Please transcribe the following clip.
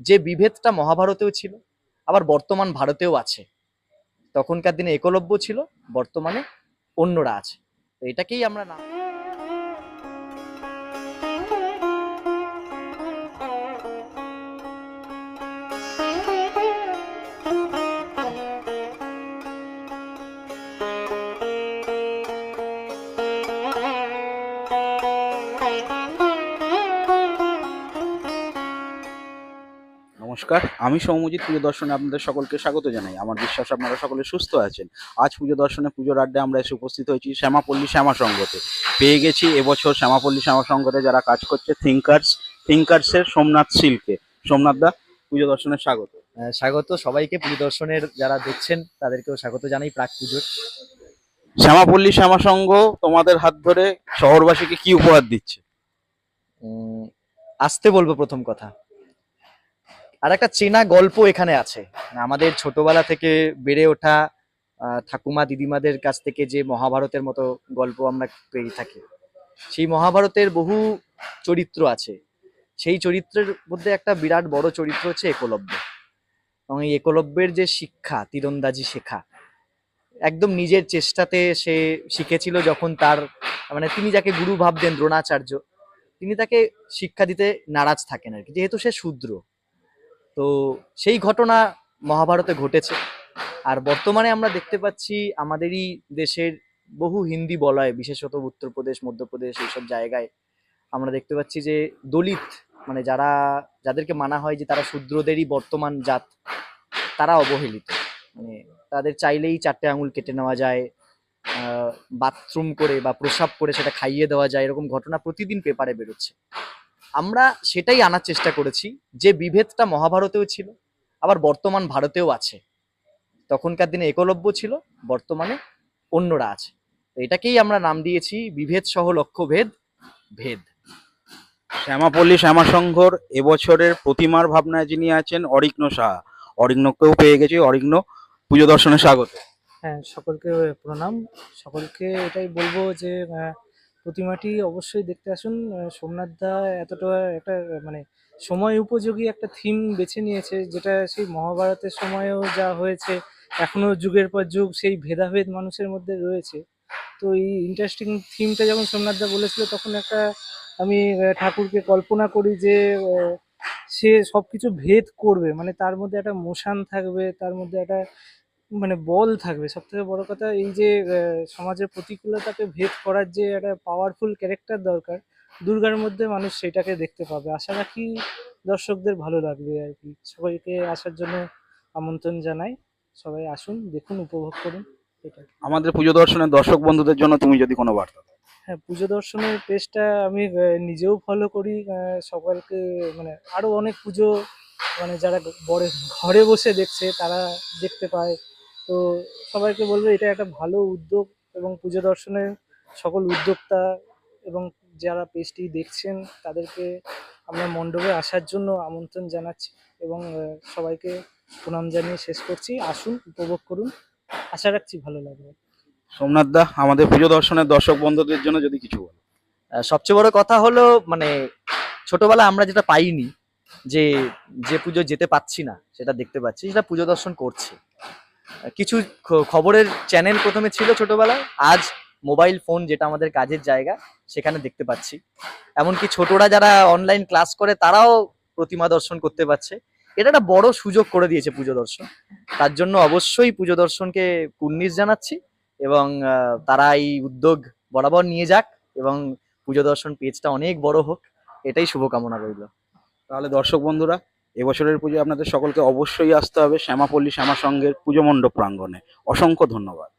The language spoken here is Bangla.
যে বিভেদটা মহাভারতেও ছিল, আবার বর্তমান ভারতেও আছে। তখনকার দিনে একলব্য ছিল, বর্তমানে অন্যরা আছে। তো এটাকেই আমরা না নমস্কার। আমি সৌমজিৎ পুজো দর্শনে আপনাদের সকলকে স্বাগত জানাই। আমার বিশ্বাস আপনারা সকলে সুস্থ আছেন। আজ পুজো দর্শনে পুজোর আড্ডে আমরা এসে উপস্থিত হয়েছি শ্যামাপল্লী শ্যামা সংঘতে পেয়ে গেছি এবছর শ্যামাপল্লী শ্যামা সংঘতে যারা কাজ করছে থিঙ্কার্স থিঙ্কার্সের সোমনাথ সিল্কে। সোমনাথ দা পুজো দর্শনে স্বাগত। স্বাগত সবাইকে। পরিদর্শনের যারা দেখছেন তাদেরকেও স্বাগত জানাই প্রাক পুজোর। শ্যামাপল্লী শ্যামা সংঘ তোমাদের হাত ধরে শহরবাসীকে কি উপহার দিচ্ছে? আসতে বলব প্রথম কথা। আর একটা চেনা গল্প এখানে আছে। আমাদের ছোটবেলা থেকে বেড়ে ওঠা ঠাকুমা দিদিমাদের কাছ থেকে যে মহাভারতের মতো গল্প আমরা পেয়ে থাকি, সেই মহাভারতের বহু চরিত্র আছে। সেই চরিত্রের মধ্যে একটা বিরাট বড় চরিত্র হচ্ছে একলব্য। এবং এই একলব্যের যে শিক্ষা, তীরন্দাজি শেখা, একদম নিজের চেষ্টাতে সে শিখেছিল যখন তার মানে তিনি যাকে গুরু ভাবতেন দ্রোণাচার্য, তিনি তাকে শিক্ষা দিতে নারাজ থাকেন আর কি, যেহেতু সে শূদ্র। তো সেই ঘটনা মহাভারতে ঘটেছে। আর বর্তমানে আমরা দেখতে পাচ্ছি আমাদেরই দেশের বহু হিন্দি বলয়, বিশেষত উত্তরপ্রদেশ, মধ্যপ্রদেশ এইসব জায়গায় আমরা দেখতে পাচ্ছি যে দলিত মানে যারা, যাদেরকে মানা হয় যে তারা শূদ্রদেরই বর্তমান জাত, তারা অবহেলিত। মানে তাদের চাইলেই চারটে আঙুল কেটে নেওয়া যায় বাথরুম করে বা প্রসাব করে সেটা খাইয়ে দেওয়া যায়, এরকম ঘটনা প্রতিদিন পেপারে বেরোচ্ছে। আমরা সেটাই আনার চেষ্টা করেছি যে বিভেদটা মহাভারতেও ছিল আবার বর্তমান ভারতেও আছে। তখনকার দিনে একলব্য ছিল বর্তমানে অন্যরা আছে। তো এটাকেই আমরা নাম দিয়েছি বিভেদ সহ লক্ষ্যভেদ ভেদ। শ্যামাপল্লী শ্যামা সংঘর এবছরের প্রতিমার ভাবনায় যিনি আছেন অরিগ্ন সাহা। অরিগ্নকেও পেয়ে গেছি অরিগ্ন পুজো দর্শনে স্বাগত। হ্যাঁ সকলকে প্রণাম। সকলকে এটাই বলব যে আহ, প্রতিমাটি অবশ্যই দেখতে আসুন। সোমনাথ দা এতটা একটা মানে সময় উপযোগী একটা থিম বেছে নিয়েছে, যেটা সেই মহাভারতের সময়েও যা হয়েছে এখনও যুগের পর যুগ সেই ভেদাভেদ মানুষের মধ্যে রয়েছে। তো এই ইন্টারেস্টিং থিমটা যখন সোমনাথ দা বলেছিল, তখন একটা আমি ঠাকুরকে কল্পনা করি যে সে সবকিছু ভেদ করবে। মানে তার মধ্যে একটা মোশান থাকবে, তার মধ্যে একটা মানে বল থাকবে। সব থেকে বড় কথা এই যে সমাজের প্রতিকূলতাকে ভেদ করার যে একটা পাওয়ারফুল ক্যারেক্টার দরকার দুর্গার মধ্যে মানুষ সেটাকে দেখতে পাবে। আশা রাখি দর্শকদের ভালো লাগবে আর কি। সবাইকে আসার জন্য আমন্ত্রণ জানাই। সবাই আসুন দেখুন উপভোগ করুন এটা আমাদের পুজো দর্শনের দর্শক বন্ধুদের জন্য তুমি যদি কোনো বার্তা হ্যাঁ পুজো দর্শনের পেজটা আমি নিজেও ফলো করি সকলকে মানে আরও অনেক পুজো মানে যারা বড় ঘরে বসে দেখছে তারা দেখতে পায়। তো সবাইকে বলব এটা একটা ভালো উদ্যোগ এবং পুজো দর্শনের সকল উদ্যোক্তা এবং যারা পেজটি দেখছেন তাদেরকে আমরা মণ্ডপে আসার জন্য আমন্ত্রণ জানাচ্ছি এবং সবাইকে প্রণাম জানিয়ে শেষ করছি। আসুন উপভোগ করুন। আশা রাখছি ভালো লাগবে। সোমনাথ দা আমাদের পুজো দর্শনের দর্শক বন্ধুদের জন্য যদি কিছু বলো সবচেয়ে বড় কথা হলো মানে ছোটবেলায় আমরা যেটা পাইনি যে যে পুজো যেতে পাচ্ছি না সেটা দেখতে পাচ্ছি সেটা পুজো দর্শন করছে। কিছু খবরের চ্যানেল প্রথমে ছিল ছোটবেলায়, আজ মোবাইল ফোন যেটা আমাদের কাজের জায়গা, সেখানে দেখতে পাচ্ছি। এমনকি ছোটরা যারা অনলাইন ক্লাস করে, তারাও প্রতিমা দর্শন করতে পারছে। এটা একটা বড় সুযোগ করে দিয়েছে পুজো দর্শন। তার জন্য অবশ্যই পুজো দর্শনকে কুর্নিশ জানাচ্ছি এবং তারা এই উদ্যোগ বরাবর নিয়ে যাক এবং পুজো দর্শন পেজটা অনেক বড় হোক। এটাই শুভকামনা রইল। তাহলে দর্শক বন্ধুরা এবছরের পুজো আপনাদের সকলকে অবশ্যই আসতে হবে শ্যামাপল্লী শ্যামা সংঘের পুজো মণ্ডপ প্রাঙ্গণে। অসংখ্য ধন্যবাদ।